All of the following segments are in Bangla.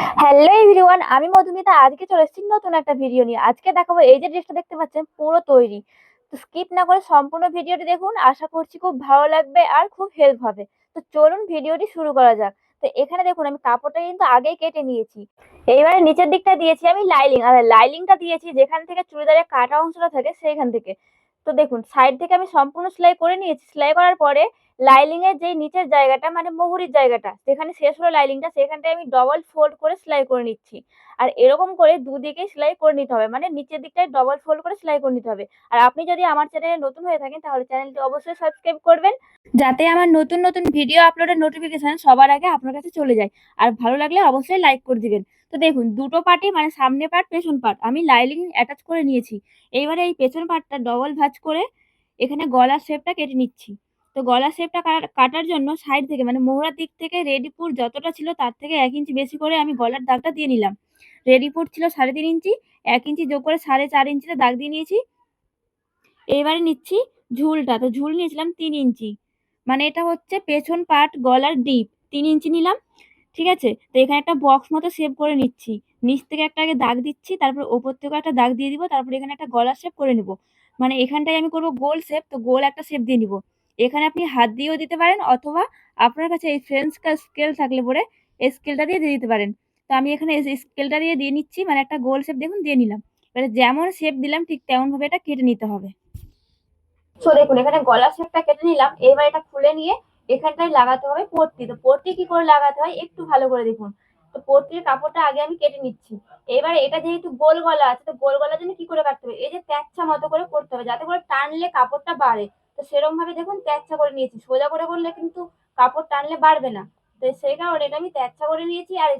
হ্যালো এভরিওয়ান আমি মধুমিতা। আজকে চলে এসেছি নতুন একটা ভিডিও নিয়ে। আজকে দেখাবো এই যে ড্রেসটা দেখতে পাচ্ছেন, পুরো তৈরি। তো স্কিপ না করে সম্পূর্ণ ভিডিওটি দেখুন। আশা করছি খুব ভালো লাগবে আর খুব হেল্প হবে। তো চলুন ভিডিওটি শুরু করা যাক। তো এখানে দেখুন, আমি কাপড়টা কিন্তু আগেই কেটে নিয়েছি। এইবারে নিচের দিকটা দিয়েছি আমি লাইলিং আর লাইলিংটা দিয়েছি যেখান থেকে চুড়িদারের কাটা অংশটা থাকে, সেইখান থেকে। তো দেখুন সাইড থেকে আমি সম্পূর্ণ সেলাই করে নিয়েছি। সেলাই করার পরে লাইলিং এর যেই নিচের জায়গাটা মানে মোহরির জায়গাটা, যেখানে শেষ হলো লাইলিংটা সেখানটায় আমি ডবল ফোল্ড করে সেলাই করে নিচ্ছি। আর এরকম করে দুদিকেই সেলাই করে নিতে হবে মানে নিচের দিকটায় ডবল ফোল্ড করে সেলাই করে নিতে হবে। আর আপনি যদি আমার চ্যানেলে নতুন হয়ে থাকেন, তাহলে চ্যানেলটি অবশ্যই সাবস্ক্রাইব করবেন, যাতে আমার নতুন নতুন ভিডিও আপলোডের নোটিফিকেশন সবার আগে আপনার কাছে চলে যায়। আর ভালো লাগলে অবশ্যই লাইক করে দিবেন। তো দেখুন, দুটো পার্টই মানে সামনে পার্ট পেছন পার্ট আমি লাইলিং অ্যাটাচ করে নিয়েছি। এইবারে এই পেছন পার্টটা ডবল ভাঁজ করে এখানে গলার শেপটা কেটে নিচ্ছি। তো গলার শেপটা কাটার জন্য সাইড থেকে মানে মোহরার দিক থেকে রেডিপুর যতটা ছিল তার থেকে এক ইঞ্চি বেশি করে আমি গলার দাগটা দিয়ে নিলাম। রেডিপুর ছিল সাড়ে তিন ইঞ্চি এক ইঞ্চি যোগ করে সাড়ে চার ইঞ্চিতে দাগ দিয়ে নিয়েছি। এবারে নিচ্ছি ঝুলটা, তো ঝুল নিয়েছিলাম তিন ইঞ্চি মানে এটা হচ্ছে পেছন পাট গলার ডিপ তিন ইঞ্চি নিলাম, ঠিক আছে? তো এখানে একটা বক্স মতো শেপ করে নিচ্ছি। নিচ থেকে একটা আগে দাগ দিচ্ছি, তারপর ওপর থেকে একটা দাগ দিয়ে দিব, তারপর এখানে একটা গলার শেপ করে নিব। মানে এখানটায় আমি করব গোল শেপ তো গোল একটা শেপ দিয়ে নিব। এখানে আপনি হাত দিয়েও দিতে পারেন অথবা আপনার কাছে এই ফ্রেঞ্চ স্কেল থাকলে পরে এই স্কেলটা দিয়ে দিয়ে দিতে পারেন। তো আমি এখানে স্কেলটা দিয়ে দিয়ে নিচ্ছি মানে একটা গোল শেপ দেখুন, দিয়ে নিলাম। এবারে যেমন শেপ দিলাম, ঠিক তেমনভাবে এটা কেটে নিতে হবে। তো দেখুন, এখানে গলার শেপটা কেটে নিলাম, এবার এটা খুলে নিয়ে এখানটায় লাগাতে হবে পট্টি। তো পট্টি কি করে লাগাতে হয়? একটু ভালো করে দেখুন। তো পট্টির কাপড়টা আগে আমি কেটে নিচ্ছি। এবার এটা যেহেতু গোল গলা আছে, তো গোল গলার জন্য কি করে কাটতে হবে? এই যে প্যাচ্ছা মতো করে করতে হবে, যাতে করে টানলে কাপড়টা বাড়ে। তো সেরকম ভাবে দেখুন তেচ্ছা করে নিয়েছি। সোজা করে করলে কিন্তু কাপড় টানলে বাড়বে না। তো সেই কারণে এটা আমি তেচ্ছা করে নিয়েছি আর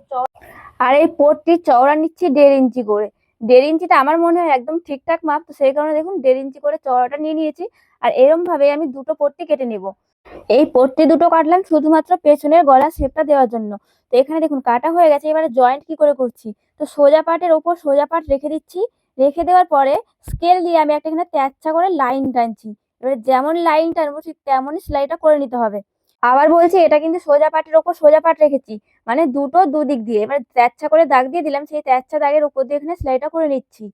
আর এই পট্টির চওড়া নিচ্ছি দেড় ইঞ্চি করে। দেড় ইঞ্চিটা আমার মনে হয় একদম ঠিকঠাক মাপ, তো সেই কারণে দেখুন দেড় ইঞ্চি করে চওড়াটা নিয়ে নিয়েছি। আর এরম ভাবে আমি দুটো পট্টি কেটে নেব। এই পট্টি দুটো কাটলাম শুধুমাত্র পেছনের গলা শেপটা দেওয়ার জন্য। তো এখানে দেখুন কাটা হয়ে গেছে, এবারে জয়েন্ট কি করে করছি? তো সোজা পাটের ওপর সোজা পাট রেখে দিচ্ছি। রেখে দেওয়ার পরে স্কেল দিয়ে আমি একটা এখানে তেচ্ছা করে লাইন টানছি। এবারে যেমন লাইন টানবো ঠিক তেমনই সেলাইটা করে নিতে হবে। আবার বলছি, এটা কিন্তু সোজা পাটের ওপর সোজা পাট রেখেছি মানে দুটো দুদিক দিয়ে। এবার তেচ্ছা করে দাগ দিয়ে দিলাম, সেই তেচ্ছা দাগের উপর দিয়ে এখানে সেলাইটা করে নিচ্ছি।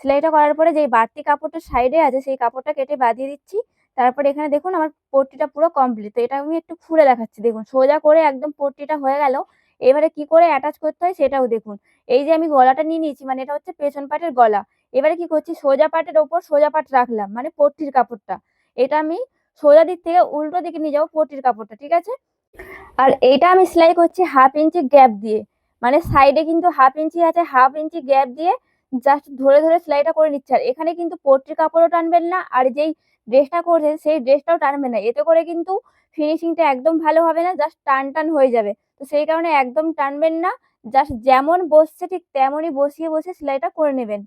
সেলাইটা করার পরে যে বাড়তি কাপড়টা সাইডে আছে, সেই কাপড়টা কেটে বাঁধিয়ে দিচ্ছি। তারপরে এখানে দেখুন, আমার পট্টিটা পুরো কমপ্লিট তো এটা আমি একটু খুলে দেখাচ্ছি, দেখুন। সোজা করে একদম পট্টিটা হয়ে গেল। এবারে কি করে অ্যাটাচ করতে হয়, সেটাও দেখুন। এই যে আমি গলাটা নিয়ে নিয়েছি মানে এটা হচ্ছে পেছন পাটের গলা। এবারে কি করছি? সোজা পাটের ওপর সোজা পাট রাখলাম মানে পট্টির কাপড়টা। এটা আমি সোজা দিক থেকে উল্টো দিকে নিয়ে যাব পট্টির কাপড়টা, ঠিক আছে? আর এইটা আমি সেলাই করছি হাফ ইঞ্চি গ্যাপ দিয়ে মানে সাইডে কিন্তু হাফ ইঞ্চি আছে, হাফ ইঞ্চি গ্যাপ দিয়ে জাস্ট ধরে ধরে সেলাইটা করে নিচ্ছে। আর এখানে কিন্তু পট্টির কাপড়ও টানবেন না, আর যেই ড্রেসটা করছেন সেই ড্রেসটাও টানবেন না। এতে করে কিন্তু ফিনিশিংটা একদম ভালো হবে না জাস্ট টান টান হয়ে যাবে। তো সেই কারণে একদম টানবেন না জাস্ট যেমন বসছে ঠিক তেমনই বসিয়ে বসে সেলাইটা করে নেবেন।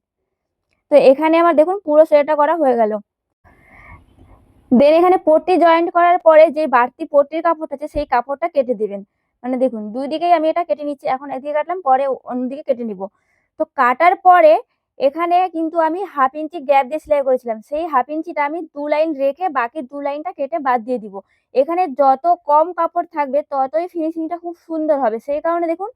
তো এখানে আমার দেখুন পুরো সেলাইটা করা হয়ে গেল। দেন এখানে পট্টি জয়েন্ট করার পরে যে বাড়তি পট্টির কাপড়টা আছে সেই কাপড়টা কেটে দিবেন। মানে দেখুন, দুই দিকেই আমি এটা কেটে নিচ্ছি, এখন এদিকে কাটলাম, পরে অন্যদিকে কেটে নিব। তো কাটার পরে এখানে কিন্তু আমি হাফ ইঞ্চি গ্যাপ দিয়ে সেলাই করেছিলাম। সেই হাফ ইঞ্চিটা আমি দু লাইন রেখে বাকি দু লাইনটা কেটে বাদ দিয়ে দিব। এখানে যত কম কাপড় থাকবে ততই ফিনিশিংটা খুব সুন্দর হবে। সেই কারণে দেখুন,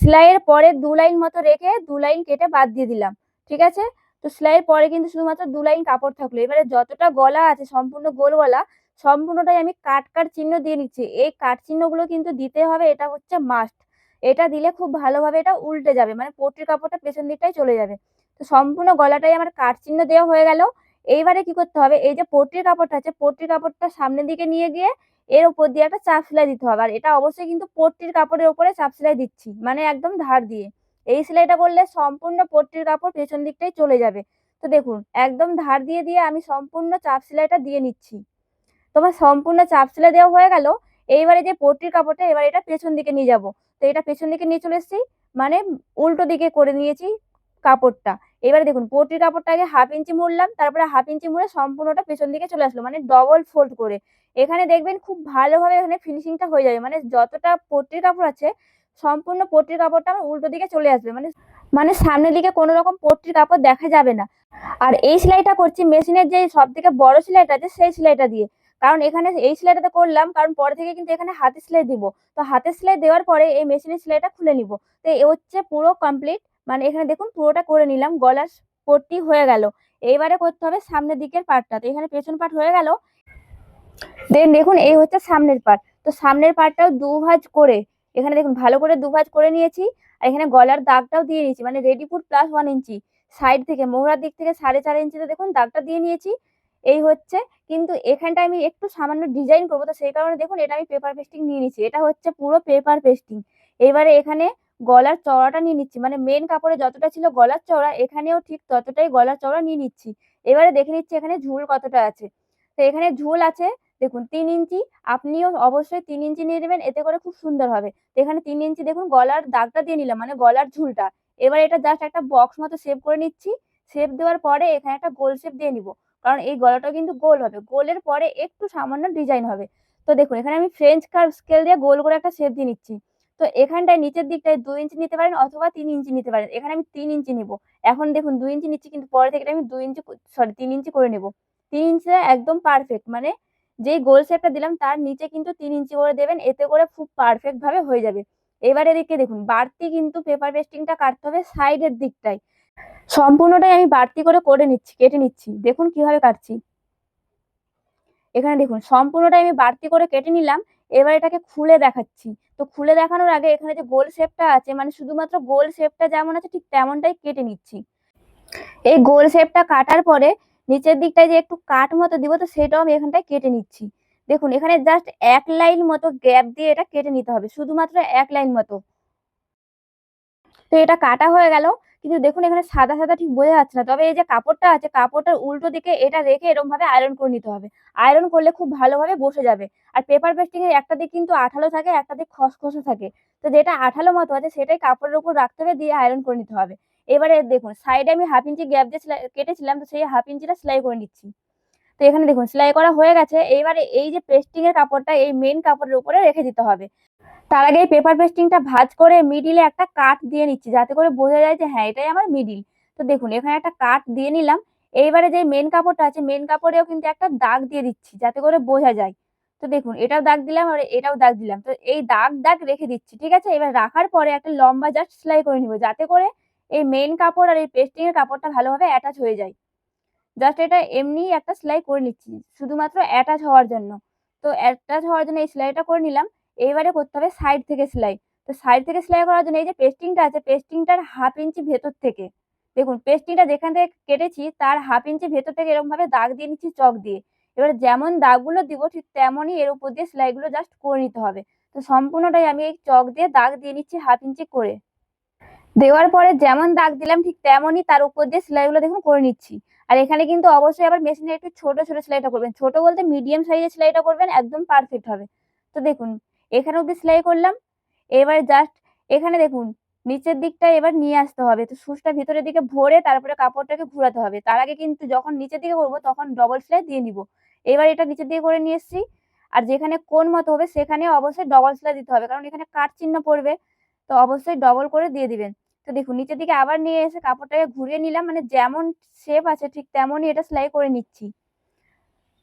সেলাইয়ের পরে দু লাইন মতো রেখে দু লাইন কেটে বাদ দিয়ে দিলাম। ঠিক আছে? তো সেলাইয়ের পরে কিন্তু শুধুমাত্র দু লাইন কাপড় থাকল। এবারে যতটা গলা আছে, সম্পূর্ণ গোল গলা, সম্পূর্ণটাই আমি কাট কাট চিহ্ন দিয়ে নিচ্ছি। এই কাট চিহ্নগুলো কিন্তু দিতে হবে, এটা হচ্ছে মাস্ট এটা দিলে খুব ভালোভাবে এটা উল্টে যাবে মানে পট্টির কাপড়টা পেছন দিকটাই চলে যাবে। তো সম্পূর্ণ গলাটাই আমার কাট চিহ্ন দেওয়া হয়ে গেল। এইবারে কি করতে হবে, এই যে পট্টির কাপড়টা আছে পট্টির কাপড়টা সামনের দিকে নিয়ে গিয়ে এর উপর দিয়ে একটা চাপ সেলাই দিতে হবে। আর এটা অবশ্যই কিন্তু পট্টির কাপড়ের উপরে চাপ সেলাই দিচ্ছি মানে একদম ধার দিয়ে। এই সেলাইটা করলে সম্পূর্ণ পট্টির কাপড় পেছন দিকটাই চলে যাবে। তো দেখুন, একদম ধার দিয়ে দিয়ে আমি সম্পূর্ণ চাপ সেলাইটা দিয়ে নিচ্ছি। তোমার সম্পূর্ণ চাপ সেলাই দেওয়া হয়ে গেল, এইবারে যে পট্টির কাপড়টা, এবার এটা পেছন দিকে নিয়ে যাব। তো এটা পেছন দিকে নিয়ে চলে এসেছি মানে উল্টো দিকে করে নিয়েছি কাপড়টা। এবারে দেখুন কাপড়টা আগে হাফ ইঞ্চি মুড়লাম, তারপরে হাফ ইঞ্চি মুড়ে সম্পূর্ণটা পেছন দিকে চলে আসলো মানে ডবল ফোল্ড করে। এখানে দেখবেন খুব ভালোভাবে এখানে ফিনিশিংটা হয়ে যাবে মানে যতটা পট্টির কাপড় আছে সম্পূর্ণ পট্টির কাপড়টা আমার উল্টো দিকে চলে আসবে। মানে মানে সামনের দিকে কোনো রকম পট্টির কাপড় দেখা যাবে না। আর এই সেলাইটা করছি মেশিনের যে সব থেকে বড় সেলাইটা আছে সেই সেলাইটা দিয়ে। কারণ এখানে এই সেলাইটাতে করলাম, কারণ পরে থেকে কিন্তু এখানে হাতের সেলাই দিব। তো হাতের সেলাই দেওয়ার পরে এই মেশিনের সেলাইটা খুলে নিব। তো এ হচ্ছে পুরো কমপ্লিট মানে এখানে দেখুন পুরোটা করে নিলাম, গলার পট্টি হয়ে গেল। এইবারে করতে হবে সামনের দিকের পার্টটা তো এখানে পেছন পার্ট হয়ে গেল। দেন দেখুন এই হচ্ছে সামনের পার্ট তো সামনের পার্টটাও দু ভাঁজ করে এখানে দেখুন ভালো করে দু ভাঁজ করে নিয়েছি, আর এখানে গলার দাগটাও দিয়ে নিয়েছি মানে ready foot plus one inch side থেকে, মোহরার দিক থেকে সাড়ে চার ইঞ্চিতে দেখুন দাগটা দিয়ে নিয়েছি। এই হচ্ছে, কিন্তু এখানটা আমি একটু সামান্য ডিজাইন করব, তো সেই কারণে দেখুন এটা আমি পেপার পেস্টিং নিয়ে নিচ্ছি এটা হচ্ছে পুরো পেপার পেস্টিং এবারে এখানে গলার চওড়াটা নিয়ে নিচ্ছি মানে মেন কাপড়ে যতটা ছিল গলার চওড়া, এখানেও ঠিক ততটাই গলার চওড়া নিয়ে নিচ্ছি। এবারে দেখে নিচ্ছি এখানে ঝুল কতটা আছে। তো এখানে ঝুল আছে দেখুন, তিন ইঞ্চি আপনিও অবশ্যই তিন ইঞ্চি নিয়ে নেবেন, এতে করে খুব সুন্দর হবে। এখানে তিন ইঞ্চি দেখুন, গলার দাগটা দিয়ে নিলাম মানে গলার ঝুলটা। এবার এটা জাস্ট একটা বক্স মতো শেপ করে নিচ্ছি। শেপ দেওয়ার পরে এখানে একটা গোল শেপ দিয়ে নিব। কারণ এই গলাটা কিন্তু গোল হবে। গোলের পরে একটু সামান্য ডিজাইন হবে। তো দেখুন, এখানে আমি ফ্রেঞ্চ কার্ভ স্কেল দিয়ে গোল করে একটা শেপ দিয়ে নিচ্ছি। তো এখানটায় নিচের দিকটায় দুই ইঞ্চি নিতে পারেন অথবা তিন ইঞ্চি নিতে পারেন। এখানে আমি তিন ইঞ্চি নিব। এখন দেখুন, দুই ইঞ্চি নিচ্ছি, কিন্তু পরে থেকে আমি দুই ইঞ্চি সরি তিন ইঞ্চি করে নেব। তিন ইঞ্চিটা একদম পারফেক্ট মানে যেই গোল শেপটা দিলাম তার নিচে কিন্তু তিন ইঞ্চি করে দেবেন, এতে করে খুব পারফেক্ট ভাবে হয়ে যাবে। এবার এদিকে দেখুন, বাড়তি কিন্তু পেপার পেস্টিংটা কাটতে হবে সাইডের দিকটায়। সম্পূর্ণটাই আমি বাড়তি করে করে নিচ্ছি, কেটে নিচ্ছি। দেখুন কীভাবে কাটছি। এখানে দেখুন, সম্পূর্ণটাই আমি বাড়তি করে কেটে নিলাম, এবার এটাকে খুলে দেখাচ্ছি। তো খুলে দেখানোর আগে এখানে যে গোল শেপটা আছে মানে শুধুমাত্র গোল শেপটা যেমন আছে, ঠিক তেমনটাই কেটে নিচ্ছি। এই গোল শেপটা কাটার পরে নিচের দিকটায় যে একটু কাট মতো দিব, তো সেটাও আমি এখানটায় কেটে নিচ্ছি। দেখুন, এখানে জাস্ট এক লাইন মতো গ্যাপ দিয়ে এটা কেটে নিতে হবে, শুধুমাত্র এক লাইন মতো। তো এটা কাটা হয়ে গেল, কিন্তু দেখুন এখানে সাদা সাদা ঠিক বোঝা যাচ্ছে না। তবে এই যে কাপড়টা আছে, কাপড়টার উল্টো দিকে এটা রেখে এরকম ভাবে আয়রন করে নিতে হবে। আয়রন করলে খুব ভালোভাবে বসে যাবে। আর পেপার পেস্টিং এর একটা দিক কিন্তু আঠালো থাকে একটা দিক খসখসে থাকে। তো যেটা আঠালো মতো আছে, সেটাই কাপড়ের উপর রাখতে হবে, দিয়ে আয়রন করে নিতে হবে। এবারে দেখুন সাইডে আমি হাফ ইঞ্চি গ্যাপ দিয়ে সেলাই কেটেছিলাম, তো সেই হাফ ইঞ্চিটা সেলাই করে নিচ্ছি। তো এখানে দেখুন সেলাই করা হয়ে গেছে। এইবারে এই যে পেস্টিং এর কাপড়টা, এই মেন কাপড়ের উপরে রেখে দিতে হবে। তার আগে এই পেপার পেস্টিংটা ভাঁজ করে মিডিলে একটা কাট দিয়ে নিচ্ছি, যাতে করে বোঝা যায় যে হ্যাঁ এটাই আমার মিডিল তো দেখুন, এখানে একটা কাট দিয়ে নিলাম। এইবারে যে মেন কাপড়টা আছে মেন কাপড়েও কিন্তু একটা দাগ দিয়ে দিচ্ছি, যাতে করে বোঝা যায়। তো দেখুন, এটাও দাগ দিলাম, আর এটাও দাগ দিলাম। তো এই দাগ দাগ রেখে দিচ্ছি, ঠিক আছে? এবার রাখার পরে একটা লম্বা জাস্ট সেলাই করে নিব, যাতে করে এই মেন কাপড় আর এই পেস্টিং এর কাপড়টা ভালোভাবে অ্যাটাচ হয়ে যায়। জাস্ট এটা এমনি একটা সেলাই করে নিচ্ছি, শুধুমাত্র অ্যাটাচ হওয়ার জন্য। তো অ্যাটাচ হওয়ার জন্য এই সেলাইটা করে নিলাম এইবারে করতে হবে সাইড থেকে সেলাই। তো সাইড থেকে সেলাই করার জন্য এই যে পেস্টিংটা আছে পেস্টিংটার হাফ ইঞ্চি ভেতর থেকে। দেখুন পেস্টিংটা যেখান থেকে কেটেছি, তার হাফ ইঞ্চি ভেতর থেকে এরকম ভাবে দাগ দিয়ে নিচ্ছি, চক দিয়ে। এবার যেমন দাগগুলো দিব, ঠিক তেমনই এর উপর দিয়ে সেলাইগুলো জাস্ট করে নিতে হবে। তো সম্পূর্ণটাই আমি এই চক দিয়ে দাগ দিয়ে নিচ্ছি হাফ ইঞ্চি করে। দেওয়ার পরে যেমন দাগ দিলাম ঠিক তেমনই তার উপর দিয়ে সেলাইগুলো দেখুন করে নিচ্ছি। আর এখানে কিন্তু অবশ্যই আবার মেশিনে একটু ছোট ছোট সেলাইটা করবেন। ছোট বলতে মিডিয়াম সাইজের সেলাইটা করবেন, একদম পারফেক্ট হবে। তো দেখুন, এখানে অব্দি সেলাই করলাম। এবার জাস্ট এখানে দেখুন, নিচের দিকটা এবার নিয়ে আসতে হবে। তো সুচটা ভিতরের দিকে ভরে তারপরে কাপড়টাকে ঘোরাতে হবে। তার আগে কিন্তু যখন নিচের দিকে করব তখন ডবল সেলাই দিয়ে নিব। এবার এটা নিচের দিকে করে নিয়ে এসেছি। আর যেখানে কোন মতো হবে সেখানে অবশ্যই ডবল সেলাই দিতে হবে। কারণ এখানে কাট চিহ্ন পড়বে। তো অবশ্যই ডবল করে দিয়ে দিবেন। তো দেখুন, নিচের দিকে আবার নিয়ে এসে কাপড়টাকে ঘুরিয়ে নিলাম মানে যেমন শেপ আছে ঠিক তেমনই এটা সেলাই করে নিচ্ছি।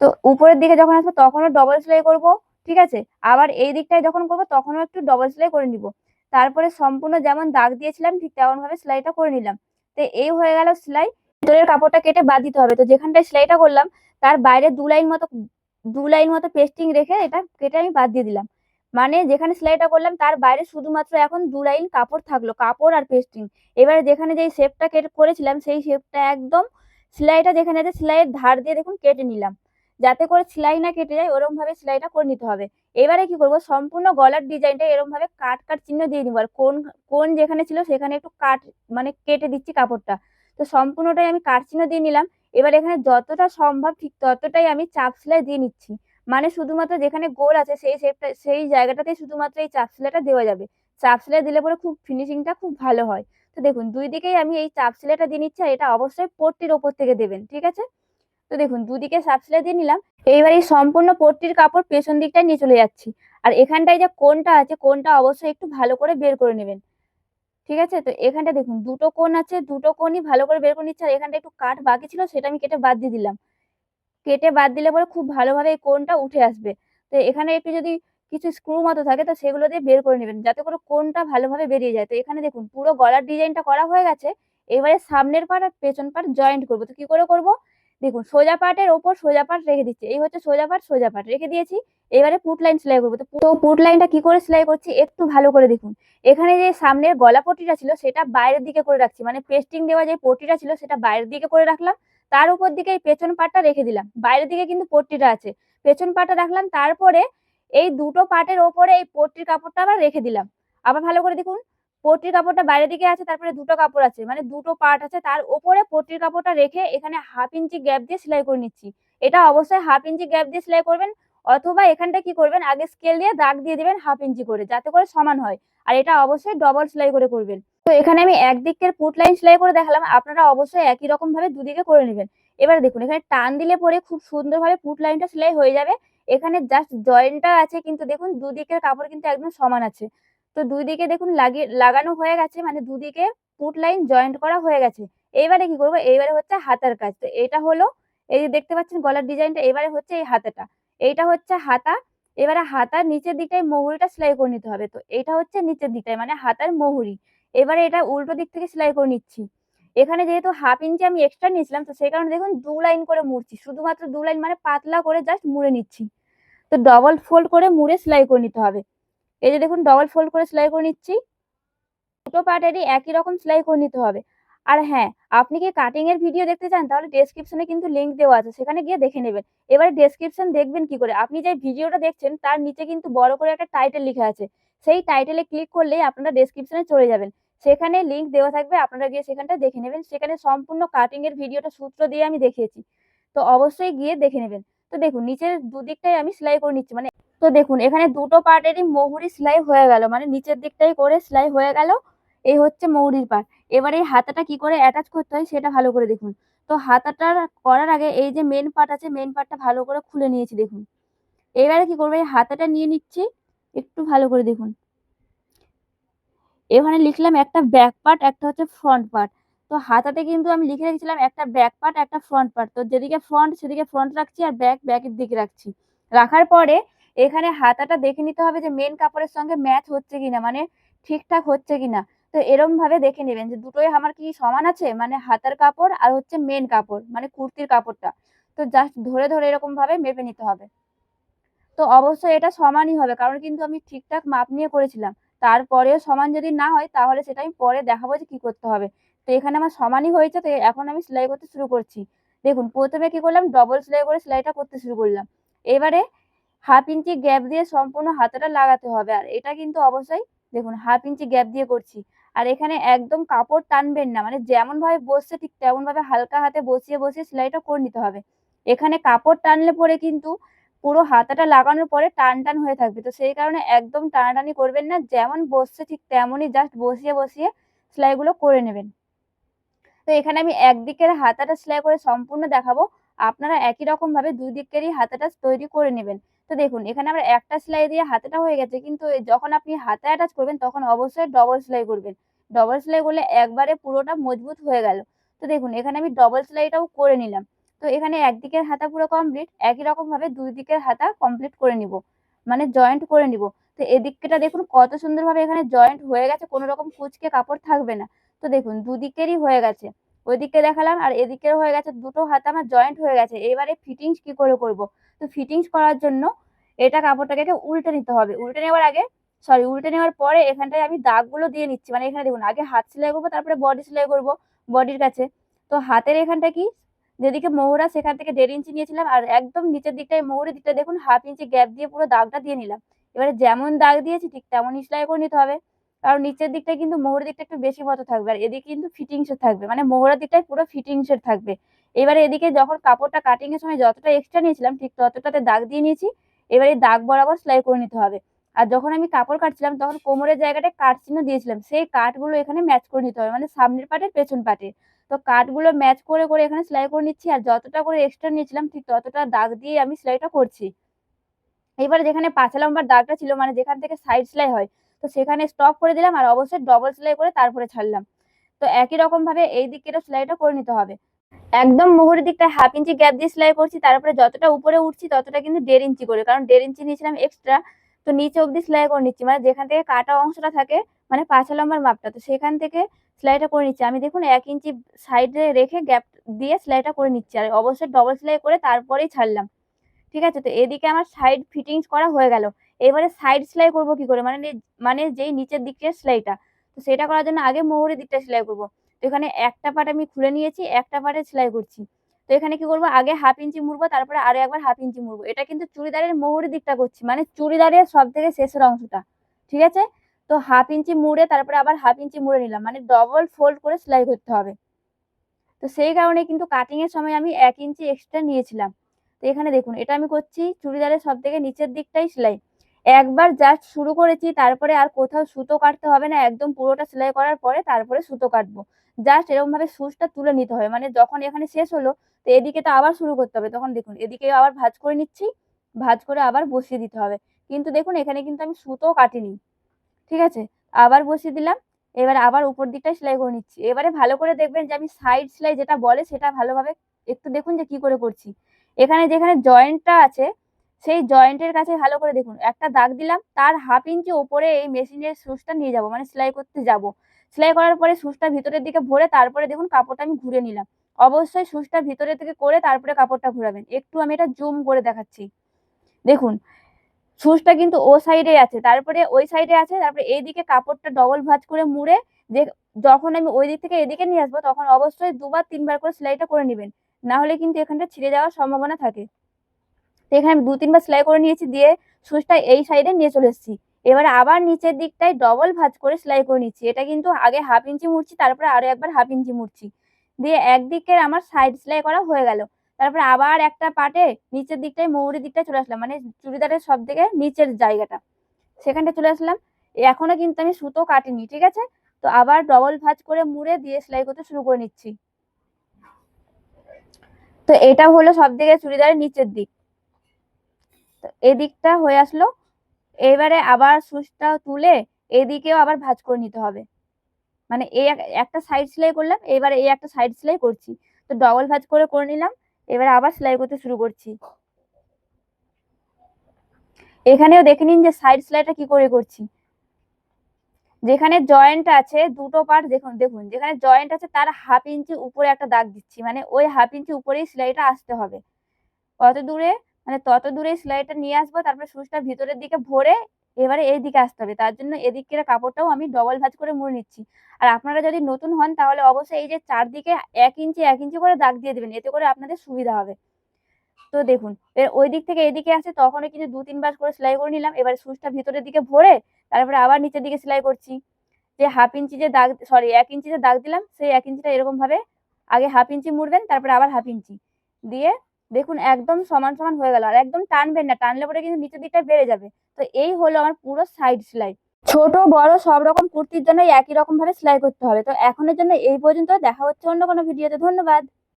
তো উপরের দিকে যখন আসব তখনও ডবল সেলাই করব, ঠিক আছে? আবার এই দিকটায় যখন করব তখনও একটু ডবল সেলাই করে নিব। তারপরে সম্পূর্ণ যেমন দাগ দিয়েছিলাম ঠিক তেমনভাবে সেলাইটা করে নিলাম। তো এই হয়ে গেল সেলাই। ভিতরের কাপড়টা কেটে বাদ দিতে হবে। তো যেখানটায় সেলাইটা করলাম, তার বাইরে দু লাইন মতো, দু লাইন মতো পেস্টিং রেখে এটা কেটে আমি বাদ দিয়ে দিলাম। মানে যেখানে সেলাইটা করলাম, তার বাইরে শুধুমাত্র এখন দু লাইন কাপড় থাকল, কাপড় আর পেস্টিং এবারে যেখানে যেই শেপটা কেটে করেছিলাম, সেই শেপটা একদম সেলাইটা যেখানে আছে, সেলাইয়ের ধার দিয়ে দেখুন কেটে নিলাম। যাতে করে সেলাই না কেটে যায় ওরকম ভাবে সেলাইটা করে নিতে হবে। এবারে কি করব, সম্পূর্ণ গলার ডিজাইনটা এরকম ভাবে কাট কাট চিহ্ন দিয়ে নিব আর কোন কোন যেখানে ছিল, সেখানে একটু কাট মানে কেটে দিচ্ছি কাপড়টা। তো সম্পূর্ণটাই আমি কাট চিহ্ন দিয়ে নিলাম। এবার এখানে যতটা সম্ভব ঠিক ততটাই আমি চাপ সেলাই দিয়ে নিচ্ছি। মানে শুধুমাত্র যেখানে গোল আছে সেই শেপটা সেই জায়গাটাতে শুধুমাত্র এই চাপ সেলাইটা দেওয়া যাবে। চাপ সেলাই দিলে পরে খুব ফিনিশিংটা খুব ভালো হয়। তো দেখুন, দুই দিকেই আমি এই চাপ সেলাইটা দিয়ে নিচ্ছি আর এটা অবশ্যই পট্টির ওপর থেকে দেবেন, ঠিক আছে? তো দেখুন, দুদিকে চাপ সেলাই দিয়ে নিলাম। এইবার এই সম্পূর্ণ পট্টির কাপড় পেছন দিকটায় নিয়ে চলে যাচ্ছি। আর এখানটায় যে কোনটা আছে কোনটা অবশ্যই একটু ভালো করে বের করে নেবেন, ঠিক আছে? তো এখানটা দেখুন, দুটো কোণ আছে, দুটো কোণই ভালো করে বের করে নিচ্ছে। আর এখানটা একটু কাঠ বাকি ছিল, সেটা আমি কেটে বাদ দিয়ে দিলাম। কেটে বাদ দিলে পরে খুব ভালোভাবে এই কোনটা উঠে আসবে। তো এখানে একটু যদি কিছু স্ক্রু মতো থাকে তো সেগুলো দিয়ে বের করে নেবেন যাতে করে কোনটা ভালোভাবে বেরিয়ে যায়। তো এখানে দেখুন পুরো গলার ডিজাইনটা করা হয়ে গেছে। এবারে সামনের পার্ট আর পেছন পার্ট জয়েন্ট করব তো কি করে করব? দেখুন সোজা পার্টের ওপর সোজা পার্ট রেখে দিচ্ছি। এই হচ্ছে সোজা পার্ট, সোজা পার্ট রেখে দিয়েছি। এবারে পুট লাইন সেলাই করব তো পুট লাইনটা কি করে সেলাই করছি একটু ভালো করে দেখুন। এখানে যে সামনের গলা পট্টিটা ছিল সেটা বাইরের দিকে করে রাখছি। মানে পেস্টিং দেওয়া যে পট্টিটা ছিল সেটা বাইরের দিকে করে রাখলাম। তার উপর দিকে এই পেছন পাটটা রেখে দিলাম। বাইরের দিকে কিন্তু পট্টিটা আছে। পেছন পার্টটা রাখলাম, তারপরে এই দুটো পার্টের ওপরে এই পট্টির কাপড়টা আবার রেখে দিলাম। আবার ভালো করে দেখুন, পট্টির কাপড়টা বাইরের দিকে আছে, তারপরে দুটো কাপড় আছে। মানে দুটো পার্ট আছে তার ওপরে পট্টির কাপড়টা রেখে এখানে হাফ ইঞ্চি গ্যাপ দিয়ে সেলাই করে নিচ্ছি। এটা অবশ্যই হাফ ইঞ্চি গ্যাপ দিয়ে সেলাই করবেন, অথবা এখানটা কি করবেন, আগে স্কেল দিয়ে দাগ দিয়ে দিবেন হাফ ইঞ্চি করে, যাতে করে সমান হয়। আর এটা অবশ্যই ডবল সেলাই করে করবেন। তো এখানে আমি একদিকের পুট লাইন সেলাই করে দেখালাম। আপনারা অবশ্যই একই রকম ভাবে দুদিকে করে নেবেন। এবারে দেখুন, এখানে টান দিলে পরে খুব সুন্দরভাবে পুট লাইনটা সেলাই হয়ে যাবে। এখানে জাস্ট জয়েন্টটা আছে, কিন্তু দেখুন দুদিকের কাপড় কিন্তু একদম সমান আছে। তো দুই দিকে দেখুন লাগিয়ে, লাগানো হয়ে গেছে মানে দুদিকে পুট লাইন জয়েন্ট করা হয়ে গেছে। এইবারে কি করব এইবারে হচ্ছে হাতার কাজ। তো এটা হলো, এই যে দেখতে পাচ্ছেন গলার ডিজাইনটা, এবারে হচ্ছে এই হাতাটা। এইটা হচ্ছে হাতা। এবারে হাতার নিচের দিকটায় মহুরিটা সেলাই করে নিতে হবে। তো এইটা হচ্ছে নিচের দিকটায় মানে হাতার মহুরি। এবারে এটা উল্টো দিক থেকে সেলাই করে নিচ্ছি। এখানে যেহেতু হাফ ইঞ্চি আমি এক্সট্রা নিয়েছিলাম তো সেই কারণে দেখুন দু লাইন করে মুড়ছি। শুধুমাত্র দু লাইন মানে পাতলা করে জাস্ট মুড়ে নিচ্ছি। তো ডবল ফোল্ড করে মুড়ে সেলাই করে নিতে হবে। এই যে দেখুন ডবল ফোল্ড করে সেলাই করে নিচ্ছি। দুটো পার্টেরই একই রকম সেলাই করে নিতে হবে। আর হ্যাঁ, আপনি কি কাটিং এর ভিডিও দেখতে চান তাহলে ডেসক্রিপশনে কিন্তু লিংক দেওয়া আছে। সেখানে গিয়ে দেখে নেবেন। এবারে ডেসক্রিপশন দেখবেন কি করে? আপনি যে ভিডিওটা দেখছেন তার নিচে কিন্তু বড় করে একটা টাইটেল লিখা আছে। সেই টাইটেলে ক্লিক করলেই আপনারা ডেসক্রিপশনে চলে যাবেন। সেখানে লিংক দেওয়া থাকবে, আপনারা গিয়ে সেখানটা দেখে নেবেন। সেখানে সম্পূর্ণ কাটিং এর ভিডিওটা সূত্র দিয়ে আমি দেখিয়েছি। তো অবশ্যই গিয়ে দেখে নেবেন। তো দেখুন, নিচের দুদিকটাই আমি সেলাই করে নিচ্ছি। মানে তো দেখুন, এখানে দুটো পার্টেরই মহুরি সেলাই হয়ে গেল। মানে নিচের দিকটাই করে সেলাই হয়ে গেল। এই হচ্ছে মৌরির পার্ট। এবারে এই হাতাটা কি করে অ্যাটাচ করতে হয় সেটা ভালো করে দেখুন। তো হাতাটার করার আগে এই যে মেন পার্ট আছে মেন পার্টটা ভালো করে খুলে নিয়েছি দেখুন। এবারে কি করব? এই হাতাটা নিয়ে নিচ্ছি। একটু ভালো করে দেখুন। এখানে লিখলাম একটা ব্যাক পার্ট একটা হচ্ছে ফ্রন্ট পার্ট। তো হাতাতে কিন্তু আমি লিখে রেখেছিলাম একটা ব্যাক পার্ট একটা ফ্রন্ট পার্ট। তো যেদিকে ফ্রন্ট সেদিকে ফ্রন্ট রাখছি আর ব্যাক ব্যাকের দিকে রাখছি। রাখার পরে এখানে হাতাটা দেখে নিতে হবে যে মেন কাপড়ের সঙ্গে ম্যাচ হচ্ছে কিনা মানে ঠিকঠাক হচ্ছে কিনা। তো এরমভাবে দেখে নেবেন যে দুটোই আমার কি সমান আছে? মানে হাতার কাপড় আর হচ্ছে মেন কাপড় মানে কুর্তির কাপড়টা। তো জাস্ট ধরে, ধরে এরকমভাবে মেপে নিতে হবে। তো অবশ্যই এটা সমানই হবে। কারণ কিন্তু আমি ঠিকঠাক মাপ নিয়ে করেছিলাম। তারপরেও সমান যদি না হয় তাহলে সেটা আমি পরে দেখাবো যে কি করতে হবে। তো এখানে আমার সমানই হয়েছে তো এখন আমি সেলাই করতে শুরু করছি। দেখুন ১ম এ কি করলাম ডবল সেলাই করে সেলাইটা করতে শুরু করলাম। এবারে হাফ ইঞ্চি গ্যাপ দিয়ে সম্পূর্ণ হাতাটা লাগাতে হবে। আর এটা কিন্তু অবশ্যই দেখুন হাফ ইঞ্চি গ্যাপ দিয়ে করছি। আর এখানে একদম কাপড় টানবেন না। মানে যেমনভাবে বসছে ঠিক তেমনভাবে হালকা হাতে বসিয়ে, বসিয়ে সেলাইটা করে নিতে হবে। এখানে কাপড় টানলে পরে কিন্তু পুরো হাতাটা লাগানোর পরে টান, টান হয়ে থাকবে। তো সেই কারণে একদম টানাটানি করবেন না। যেমন বসছে ঠিক তেমনই জাস্ট বসিয়ে, বসিয়ে সেলাইগুলো করে নেবেন। তো এখানে আমি একদিকের হাতাটা সেলাই করে সম্পূর্ণ দেখাবো। আপনারা একই রকমভাবে দুই দিকেরই হাতাটা তৈরি করে নেবেন। তো দেখুন এখানে আমার একটা সেলাই দিয়ে হাতাটা হয়ে গেছে। কিন্তু যখন আপনি হাতা অ্যাটাচ করবেন তখন অবশ্যই ডবল সেলাই করবেন। ডবল সেলাই করলে একবারে পুরোটা মজবুত হয়ে গেল। তো দেখুন এখানে আমি ডবল সেলাইটাও করে নিলাম। তো এখানে একদিকের হাতা পুরো কমপ্লিট। একই রকমভাবে দুই দিকের হাতা কমপ্লিট করে নিব। মানে জয়েন্ট করে নিব। তো এদিকটা দেখুন কত সুন্দরভাবে এখানে জয়েন্ট হয়ে গেছে। কোনো রকম কুচকে কাপড় থাকবে না। তো দেখুন দুদিকেরই হয়ে গেছে। ওইদিকে দেখালাম আর এদিকের হয়ে গেছে। দুটো হাতা আমার জয়েন্ট হয়ে গেছে। এবারে ফিটিংস কি করে করব? তো ফিটিংস করার জন্য এটা কাপড়টাকে উল্টে নিতে হবে। উল্টে নেওয়ার আগে সরি উল্টে নেওয়ার পরে এখানটায় আমি দাগগুলো দিয়ে নিচ্ছি। মানে এখানে দেখুন, আগে হাত সেলাই করব, তারপরে বডি সেলাই করব বডির কাছে। তো হাতের এখানটা কি যেদিকে মহুরা, সেখান থেকে দেড় ইঞ্চি নিয়েছিলাম আর একদম নিচের দিকটায় মহুরের দিকটা দেখুন হাফ ইঞ্চি গ্যাপ দিয়ে পুরো দাগটা দিয়ে নিলাম। এবারে যেমন দাগ দিয়েছি, ঠিক তেমনই সেলাই করে নিতে হবে। কারণ নিচের দিকটায় কিন্তু মহুরের দিকটা একটু বেশি মতো থাকবে। আর এদিকে কিন্তু ফিটিংসের থাকবে। মানে মহুরার দিকটায় পুরো ফিটিংস এর থাকবে। এবারে এদিকে যখন কাপড়টা কাটিং এর সময় যতটা এক্সট্রা নিয়েছিলাম, ঠিক ততটাতে দাগ দিয়ে নিয়েছি। এবারে দাগ বরাবর সেলাই করে নিতে হবে। আর যখন আমি কাপড় কাটছিলাম, তখন কোমরের জায়গাটায় কাট চিহ্ন দিয়েছিলাম। সেই কাটগুলো এখানে ম্যাচ করে নিতে হবে। মানে সামনের পার্টের পেছন পার্টের। তো কাটগুলো ম্যাচ করে, করে এখানে সেলাই করে নিচ্ছি। আর যতটা করে এক্সট্রা নিয়েছিলাম ঠিক ততটা দাগ দিয়ে আমি সেলাইটা করছি। এবারে যেখানে পাঁচা লম্বার দাগটা ছিল মানে যেখান থেকে সাইড সেলাই হয় তো সেখানে স্টপ করে দিলাম আর অবশ্যই ডবল সেলাই করে তারপরে ছাড়লাম। তো একই রকমভাবে এই দিকেরও সেলাইটা করে নিতে হবে। একদম মোহরের দিকটা হাফ ইঞ্চি গ্যাপ দিয়ে সেলাই করছি তারপরে যতটা উপরে উঠছি ততটা কিন্তু দেড় ইঞ্চি করে কারণ দেড় ইঞ্চি নিয়েছিলাম এক্সট্রা তো নিচে অবধি সেলাই করে নিচ্ছি। মানে যেখান থেকে কাটা অংশটা থাকে মানে পাঁচা লম্বার মাপটা, তো সেখান থেকে সেলাইটা করে নিচ্ছি। আমি দেখুন এক ইঞ্চি সাইডে রেখে গ্যাপ দিয়ে সেলাইটা করে নিচ্ছি। আর অবশ্যই ডবল সেলাই করে তারপরেই ছাড়লাম। ঠিক আছে? তো এদিকে আমার সাইড ফিটিংস করা হয়ে গেল। এবারে সাইড সেলাই করব কি করে? মানে মানে যেই নিচের দিকের সেলাইটা। তো সেটা করার জন্য আগে মোহরের দিকটা সেলাই করব। তো এখানে একটা পার্ট আমি খুলে নিয়েছি, একটা পার্টে সেলাই করছি। তো এখানে কি করব? আগে হাফ ইঞ্চি মুড়বো, তারপরে আরও একবার হাফ ইঞ্চি মুড়বো। এটা কিন্তু চুড়িদারের মোহরের দিকটা করছি মানে চুড়িদারের সব থেকে শেষের অংশটা, ঠিক আছে? তো হাফ ইঞ্চি মুড়ে তারপরে আবার হাফ ইঞ্চি মুড়ে নিলাম মানে ডবল ফোল্ড করে সেলাই করতে হবে। তো সেই কারণে কিন্তু কাটিং এর সময় আমি এক ইঞ্চি এক্সট্রা নিয়েছিলাম। তো এখানে দেখুন, এটা আমি করছি চুড়িদারের সব থেকে নিচের দিকটাই সেলাই। একবার জাস্ট শুরু করেছি, তারপরে আর কোথাও সুতো কাটতে হবে না, একদম পুরোটা সেলাই করার পরে তারপরে সুতো কাটবো। জাস্ট এরকম ভাবে সুচটা তুলে নিতে হবে মানে যখন এখানে শেষ হলো, তো এদিকে তো আবার শুরু করতে হবে, তখন দেখুন, এদিকে আবার ভাজ করে নিচ্ছি, ভাজ করে আবার বসিয়ে দিতে হবে। কিন্তু দেখুন, এখানে কিন্তু আমি সুতো কাটিনি, ঠিক আছে? আবার বসিয়ে দিলাম, এবার আবার উপর দিকটাই সেলাই করে নিচ্ছি। এবারে ভালো করে দেখবেন যে আমি সাইড সেলাই যেটা বলে, সেটা ভালোভাবে একটু দেখুন যে কি করে করছি। এখানে যেখানে জয়েন্টটা আছে সেই জয়েন্টের কাছে ভালো করে দেখুন। একটা দাগ দিলাম, তার হাফ ইঞ্চি উপরে এই মেশিনের সুচটা নিয়ে যাব মানে সেলাই করতে যাব। সেলাই করার পরে সুচটা ভিতরের দিকে ভরে তারপরে দেখুন কাপড়টা আমি ঘুরে নিলাম। অবশ্যই সুচটা ভিতরের দিকে করে তারপরে কাপড়টা ঘুরাবেন। একটু আমি এটা জুম করে দেখাচ্ছি। দেখুন, সুচটা কিন্তু ও সাইডে আছে, তারপরে ওই সাইডে আছে, তারপরে এইদিকে কাপড়টা ডবল ভাঁজ করে মুড়ে যে যখন আমি ওই দিক থেকে এদিকে নিয়ে আসব, তখন অবশ্যই দুবার, তিনবার করে সেলাইটা করে নেবেন। না হলে কিন্তু এখানটা ছিঁড়ে যাওয়ার সম্ভাবনা থাকে। তো এখানে আমি দু তিনবার সেলাই করে নিয়েছি, দিয়ে সুচটা এই সাইডে নিয়ে চলে এসেছি। এবারে আবার নিচের দিকটায় ডবল ভাঁজ করে সেলাই করে নিচ্ছি। এটা কিন্তু আগে হাফ ইঞ্চি মুড়ছি, তারপরে আরও একবার হাফ ইঞ্চি মুড়ছি। দিয়ে একদিকে আমার সাইড সেলাই করা হয়ে গেল। তারপরে আবার একটা পাটে নিচের দিকটায় মৌরির দিকটায় চলে আসলাম। মানে চুড়িদারের সব থেকে নিচের জায়গাটা। সেখানটা চলে আসলাম। এখনও কিন্তু আমি সুতো কাটিনি, ঠিক আছে? তো আবার ডবল ভাঁজ করে মুড়ে দিয়ে সেলাই করতে শুরু করে নিচ্ছি। তো এটা হলো সব থেকে চুড়িদারের নিচের দিক। এদিকটা হয়ে আসলো। এবারে আবার সুচটা তুলে এদিকেও আবার ভাঁজ করে নিতে হবে। মানে এই একটা সাইড সেলাই করলাম, এবারে এই একটা সাইড সেলাই করছি। তো ডবল ভাঁজ করে করে নিলাম, এবারে আবার সেলাই করতে শুরু করছি। এখানেও দেখে নিন যে সাইড সেলাইটা কি করে করছি। যেখানে জয়েন্ট আছে, দুটো পার্ট দেখুন দেখুন, যেখানে জয়েন্ট আছে, তার হাফ ইঞ্চি উপরে একটা দাগ দিচ্ছি। মানে ওই হাফ ইঞ্চি উপরেই সেলাইটা আসতে হবে। কত দূরে মানে তত দূরে সেলাইটা নিয়ে আসব, তারপরে সুচটা ভিতরের দিকে ভরে এবারে এই দিকে আসতে হবে। তার জন্য এদিকের কাপড়টাও আমি ডবল ভাজ করে মুড়ে নিচ্ছি। আর আপনারা যদি নতুন হন, তাহলে অবশ্যই এই যে চারদিকে এক ইঞ্চি এক ইঞ্চি করে দাগ দিয়ে দেবেন, এতে করে আপনাদের সুবিধা হবে। তো দেখুন এর ওই দিক থেকে এদিকে আসে তখনও কিন্তু দু তিনবার করে সেলাই করে নিলাম। এবার সুচটা ভিতরের দিকে ভরে, তারপরে আবার নিচের দিকে সেলাই করছি। যে হাফ ইঞ্চি যে দাগ সরি এক ইঞ্চি যে দাগ দিলাম, সেই এক ইঞ্চিটা এরকম ভাবে আগে হাফ ইঞ্চি মুড়বেন, তারপরে আবার হাফ ইঞ্চি দিয়ে দেখুন, একদম সমান সমান হয়ে গেল। আর একদম টানবেন না, টানলে পরে কিন্তু নিচের দিকটা বেড়ে যাবে। তো এই হলো আমার পুরো সাইড সেলাই ছোট, বড়, সব রকম কুর্তির জন্য একই রকম ভাবে সেলাই করতে হবে। তো এখনের জন্য এই পর্যন্ত, দেখা হচ্ছে অন্য কোনো ভিডিওতে ধন্যবাদ।